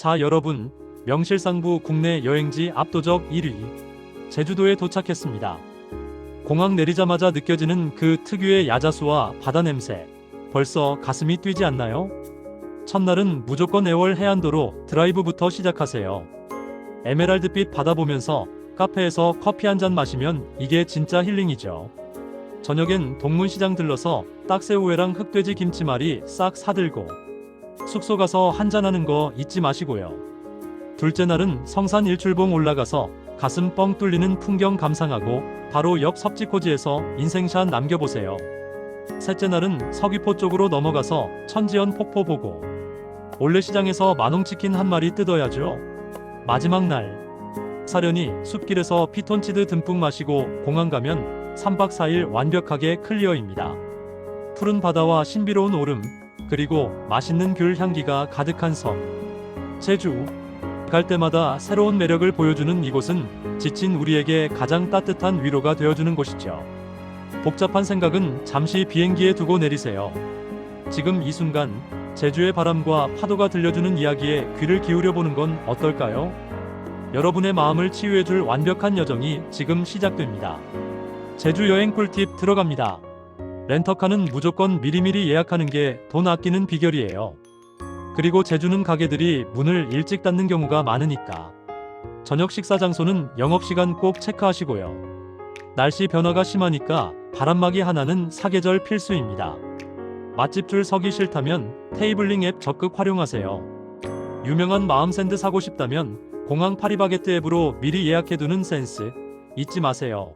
자, 여러분. 명실상부 국내 여행지 압도적 1위. 제주도에 도착했습니다. 공항 내리자마자 느껴지는 그 특유의 야자수와 바다 냄새. 벌써 가슴이 뛰지 않나요? 첫날은 무조건 애월 해안도로 드라이브부터 시작하세요. 에메랄드빛 바다 보면서 카페에서 커피 한 잔 마시면 이게 진짜 힐링이죠. 저녁엔 동문시장 들러서 딱새우회랑 흑돼지 김치말이 싹 사들고 숙소 가서 한잔하는 거 잊지 마시고요. 둘째 날은 성산 일출봉 올라가서 가슴 뻥 뚫리는 풍경 감상하고 바로 옆 섭지코지에서 인생샷 남겨보세요. 셋째 날은 서귀포 쪽으로 넘어가서 천지연 폭포 보고 올레시장에서 만홍치킨 한 마리 뜯어야죠. 마지막 날 사려니 숲길에서 피톤치드 듬뿍 마시고 공항 가면 3박 4일 완벽하게 클리어입니다. 푸른 바다와 신비로운 오름 그리고 맛있는 귤 향기가 가득한 섬 제주 갈 때마다 새로운 매력을 보여주는 이곳은 지친 우리에게 가장 따뜻한 위로가 되어주는 곳이죠. 복잡한 생각은 잠시 비행기에 두고 내리세요. 지금 이 순간 제주의 바람과 파도가 들려주는 이야기에 귀를 기울여 보는 건 어떨까요? 여러분의 마음을 치유해줄 완벽한 여정이 지금 시작됩니다. 제주 여행 꿀팁 들어갑니다. 렌터카는 무조건 미리미리 예약하는 게 돈 아끼는 비결이에요. 그리고 제주는 가게들이 문을 일찍 닫는 경우가 많으니까. 저녁 식사 장소는 영업시간 꼭 체크하시고요. 날씨 변화가 심하니까 바람막이 하나는 사계절 필수입니다. 맛집 줄 서기 싫다면 테이블링 앱 적극 활용하세요. 유명한 마음 샌드 사고 싶다면 공항 파리바게뜨 앱으로 미리 예약해두는 센스 잊지 마세요.